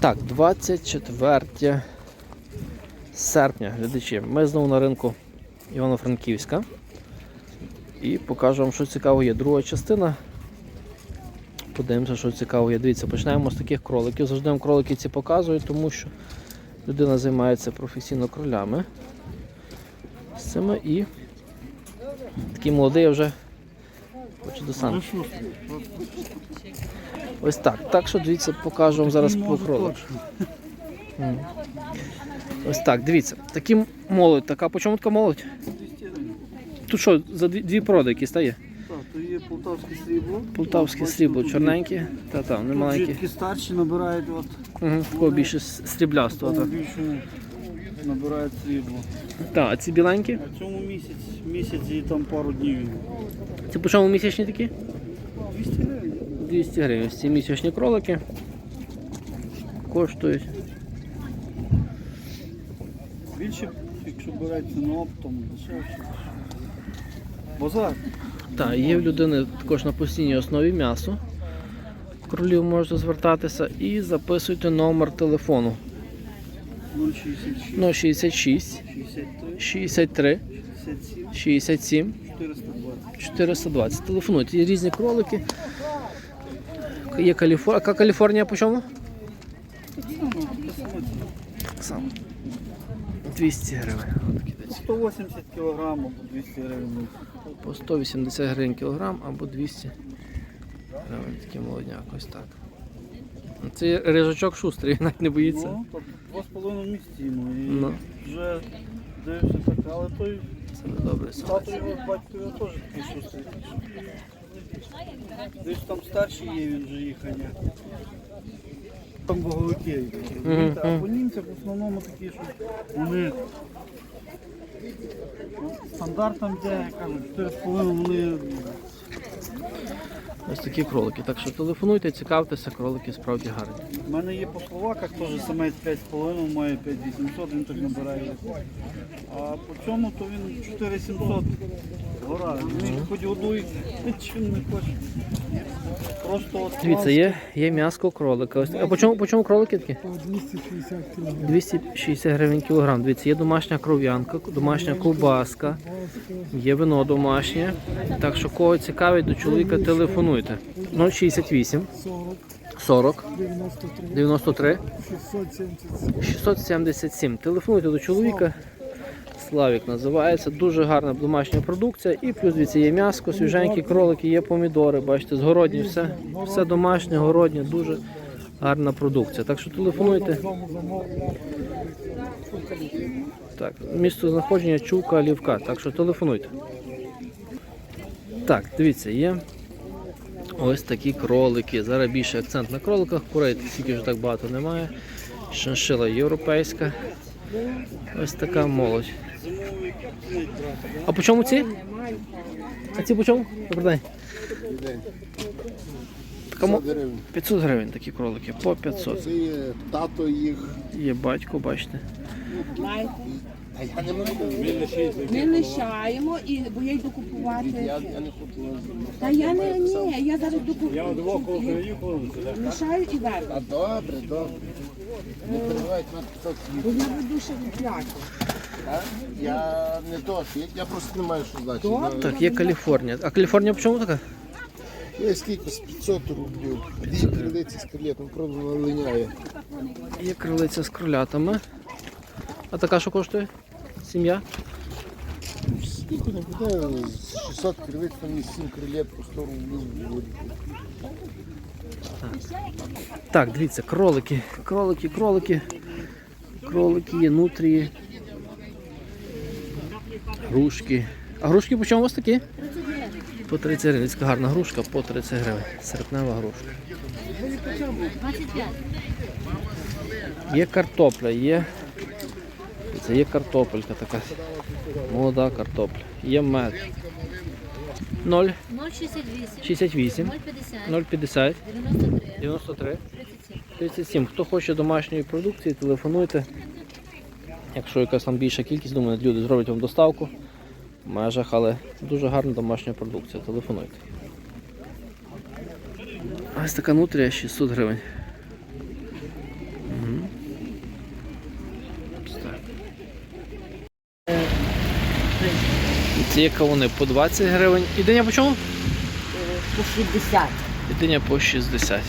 Так, 24 серпня, глядачі. Ми знову на ринку Івано-Франківська. І покажу вам, що цікаво є. Друга частина. Подивимося, що цікаво є. Дивіться, починаємо з таких кроликів. Завжди вам кролики ці показую, тому що людина займається професійно кролями. З цими і такий молодий вже хоче до самки. Ось так. Так що дивіться, покажу вам зараз по кролик. Ось так, дивіться. Такі молодь, така по чому така молодь? Тут що, за дві, дві породи якісь та є? Так, то є полтавське срібло. Полтавське срібло, тут чорненькі, та там, не Тут житки старші набирають от Угу, такого більше сріблястого. Так, більшому набирають срібло. та, а ці біленькі? А цьому місяць, місяць і там пару днів. Це по чому місячні такі? 200 гривень. 200 гривень. Ці місячні кролики коштують. Більше, якщо береться на оптом, дешевше. Базар. Так, є в людини також на постійній основі м'ясо. Кролів можете звертатися і записуйте номер телефону 066, 066 63, 63 67, 67 420. 420. Телефонуйте. Є різні кролики. Є Каліфорнія. А Каліфорнія по чому? 200 гривень. 180 кг або 200 гривень. По 180 гривень кілограм або 200 гривень. Такий молодняк, ось так. Це рижачок шустрий, він навіть не боїться. Ну, так, два з половиною місяці йому. І Ну. вже дивився так, але той Це не добре тато його батько його теж такий шустрий. Десь там старший є, він вже їхання. Там боговики йдуть. розумієте? А по німцях в основному такі, що вони ну, стандартом де, я кажу, 4,5 вони Ось такі кролики. Так що телефонуйте, цікавтеся, кролики справді гарні. У мене є по словаках теж самець 5,5, має 5800, він так набирає. А по цьому то він 4700 гора. Він хоч годує, чим не хоче. Просто Дивіться, є, є м'яско кролика. Ось, а по чому, кролики такі? 260 кг. 260 гривень кілограм. Дивіться, є домашня кров'янка, домашня ковбаска, є вино домашнє. Так що кого цікавить, до чоловіка телефонуйте. 068 40, 40 93, 93 677. 677. Телефонуйте до чоловіка. Славік називається. Дуже гарна домашня продукція. І плюс дивіться, є м'ясо, свіженькі кролики, є помідори. Бачите, згородні, все, все домашнє, городнє, дуже гарна продукція. Так що телефонуйте. Так, місто знаходження Чука, Лівка. Так що телефонуйте. Так, дивіться, є ось такі кролики. Зараз більше акцент на кроликах, курей тільки вже так багато немає. Шиншила європейська. Ось така молодь. А по чому ці? А ці по чому? Добрий день. Така мо- 500 гривень такі кролики, по 500. Це є тато їх. Є батько, бачите. А я не можу. Ми лишаємо, і, бо я йду купувати. Я, я не хочу. Та я не ні, я зараз йду купувати. Лишаю і верну. А добре, добре. Не переживайте, нас писав Бо я буду ще відпляти. Я не то, я, просто не маю що значити. Ну, Так, є Каліфорнія. А Каліфорнія чому така? Я скільки з 500 рублів. Дві кредиці з кредитом, правда, вона линяє. Є крилиця з кролятами. А така що коштує? Сім'я? Скільки не буде? 600 кредит, там є 7 крилет по 100 рублів. буде. Так, дивіться, кролики. Кролики, кролики. Кролики є, нутрії. Грушки. А грушки по чому у вас такі? По 30 гривень. Така гарна грушка по 30 гривень. Серпнева грушка. Є картопля, є. Це є картопелька така. Молода картопля. Є мед. 0 068, 68 050, 050 93, 93 37. 37. Хто хоче домашньої продукції, телефонуйте. Якщо якась там більша кількість, думаю, люди зроблять вам доставку в межах, але дуже гарна домашня продукція. Телефонуйте. Ось така нутрія 600 гривень. Угу. Ці кавуни по 20 гривень. І диня по чому? По 60. І диня по 60.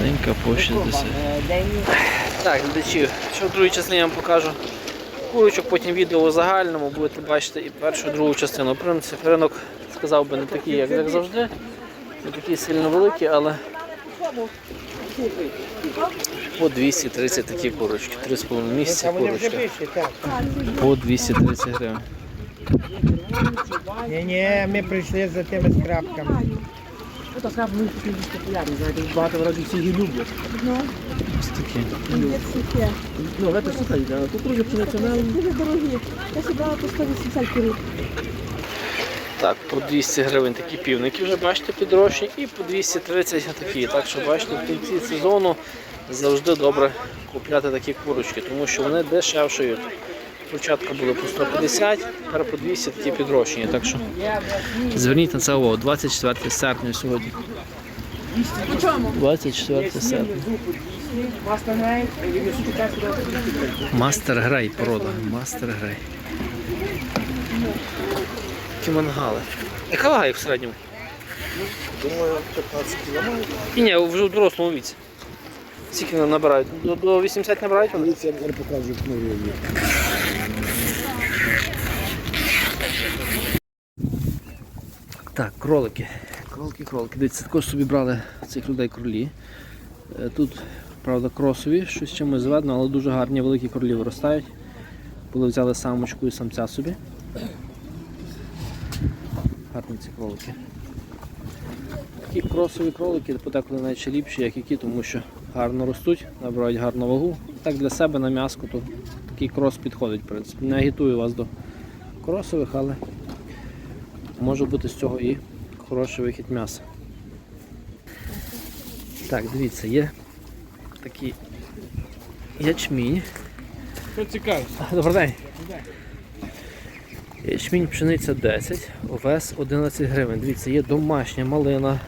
Динька по 60. Так, глядачі, що в другій частині я вам покажу. Курочок, потім відео у загальному, будете бачити і першу, і другу частину. В принципі, ринок сказав би не такий, як, як завжди. Не такий сильно великий, але по 230 такі курочки. 3,5 місяці курочки. По 230 гривень. Ні, ні, ми прийшли за тими скрабками. Ну, так краб ну, такий дуже популярний, знаєте, багато разів всі її люблять. Ось такі. Ну, ви то слухайте, а кукурудза пшениця, вона дуже дорогі. Я собрала по 180 курів. Так, по 200 гривень такі півники вже бачите підрощені і по 230 такі. Так що бачите, в кінці сезону завжди добре купляти такі курочки, тому що вони дешевшають. Спочатку були по 150, тепер по 200 такі підрощені. Так що зверніть на це увагу. 24 серпня сьогодні. 24 серпня. Мастер Грей порода. Мастер Грей. Такі мангали. Яка вага їх в середньому? Думаю, 15 кілометрів. Ні, вже в дорослому віці. Скільки вони набирають? До, до 80 набирають вони? Дивіться, я вам покажу книгу. Так, кролики. Кролики, кролики. Дивіться, також собі брали цих людей кролі. Е, Тут, правда, кросові, щось чимось зведено, але дуже гарні великі кролі виростають. Були взяли самочку і самця собі. Гарні ці кролики. Такі кросові кролики подеколи навіть ще ліпші, як які, тому що гарно ростуть, набирають гарну вагу. Так для себе на м'яско, то такий крос підходить, в принципі. Не агітую вас до кросових, але може бути з цього і хороший вихід м'яса. Так, дивіться, є такий ячмінь. Що цікаво? Добрий день. Ячмінь пшениця 10, овес 11 гривень. Дивіться, є домашня малина.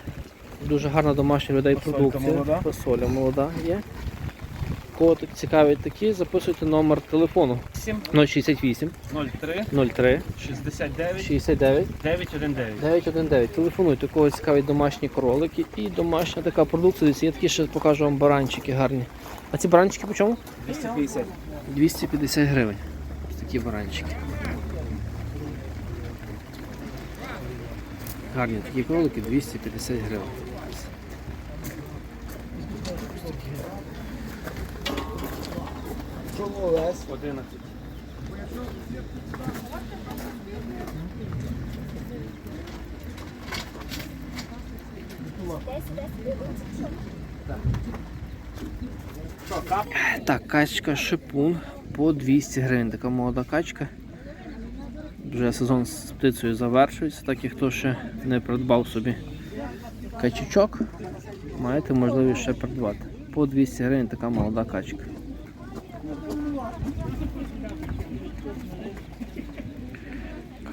Дуже гарна домашня людей продукція. молода? Фасоля молода є. Кого так цікавить такі, записуйте номер телефону 068 03 03 69 69 919. 919. Телефонуйте, кого цікавить домашні кролики і домашня така продукція. Я такі ще покажу вам баранчики гарні. А ці баранчики по чому? 250. 250 гривень. Ось такі баранчики. Гарні такі кролики 250 гривень. Чому весь? 11. Так, качка шипун по 200 гривень. Така молода качка. Вже сезон з птицею завершується, так і хто ще не придбав собі качечок, маєте можливість ще придбати. По 200 гривень така молода качка.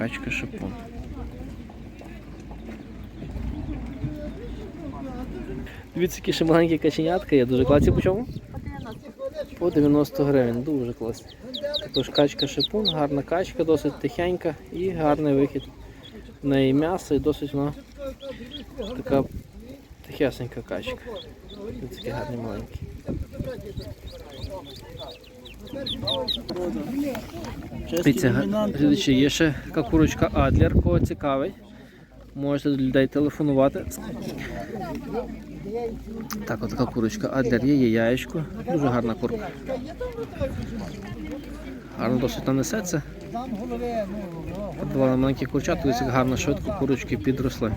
Качка шипун. Дивіться, які ще маленькі каченятка є, дуже класні по чому? По 90 гривень, дуже класні. Також качка шипун, гарна качка, досить тихенька і гарний вихід. В неї м'ясо і досить вона така тихесенька качка. Ось Такі гарні маленькі. Дивіться, є ще така курочка Адлер, кого цікавить. Можете до людей телефонувати. Так, от така курочка Адлер є, є яєчко. Дуже гарна курка. Гарно досить нанесеться. Два маленькі дивіться, як гарно швидко курочки підросли.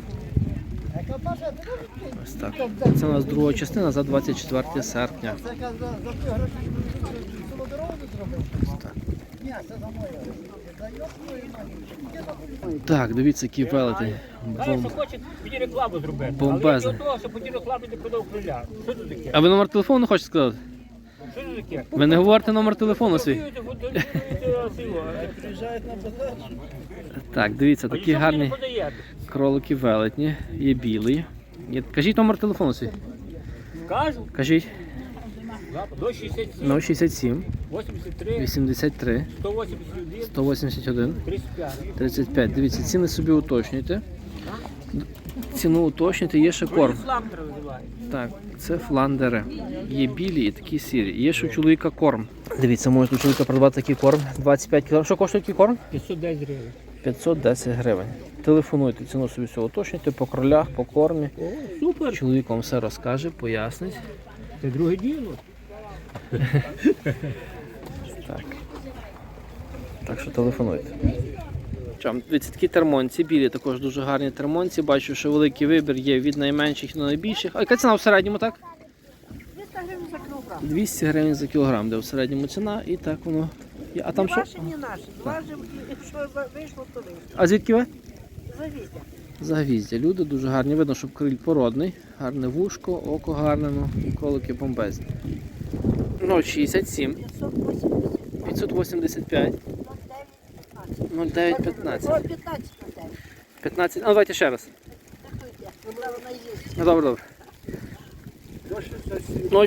Ось так. Це у нас друга частина за 24 серпня. Ось так. Так, дивіться, який велетень. Бом... Хоче тоді рекламу зробити. Бомбезно. Але того, що по тій рекламі не продав криля. Що це таке? А ви номер телефону хочете сказати? Що це таке? Ви не говорите номер телефону свій? Так, дивіться, такі гарні кролики велетні, є білий. Кажіть номер телефону свій. Кажу, Кажіть. До 67, 067 83, 83 181, 181 35. 35. Дивіться, ціни собі уточнюйте. Ціну уточнюйте, є ще корм. Так, це фландери. Є білі і такі сірі. Є ще у чоловіка корм. Дивіться, можете у чоловіка придбати такий корм. 25 кг. Що коштує такий корм? 510 гривень. 510 гривень. Телефонуйте, ціну собі все уточнюйте по кролях, по кормі. О, супер. Чоловік вам все розкаже, пояснить. Це друге діло. Так. Так що телефонуйте. Дивіться, такі термонці, білі також дуже гарні термонці. Бачу, що великий вибір є від найменших до найбільших. А яка ціна в середньому, так? 200 гривень за кілограм. 200 гривень за кілограм, де в середньому ціна, і так воно. є. А там Ні що? ваші, ні наші. Зважив, якщо вийшло, то вийшло. А звідки ви? Завіздя. Загвіздя. Люди дуже гарні. Видно, що криль породний, гарне вушко, око гарне, ну, і кролики бомбезні. 067 585 09, 0915 15 А давайте ще раз. Ну, добре, добре.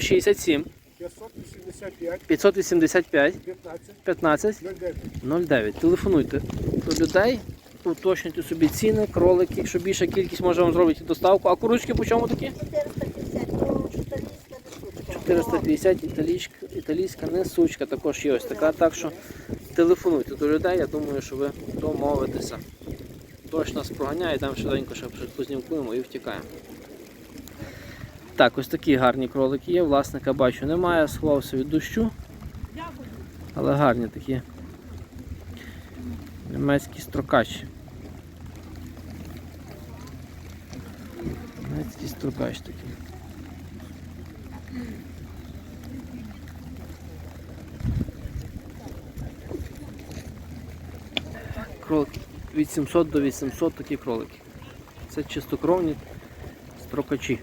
067 585, 585 15, 15 09. 09. Телефонуйте до людей, уточнюйте собі ціни, кролики, якщо більша кількість може вам зробити доставку. А курочки по чому такі? 450, то чуталіська не сутка. 450 італійська, італійська несучка також є ось така. Так що телефонуйте до людей, я думаю, що ви домовитеся. Дощ нас проганяє, там швиденько ще познімкуємо і втікаємо. Так, ось такі гарні кролики є. Власника бачу немає, сховався від дощу. Але гарні такі. Німецький строкач. Німецький строкач такий. Кролики від 700 до 800 такі кролики. Це чистокровні строкачі.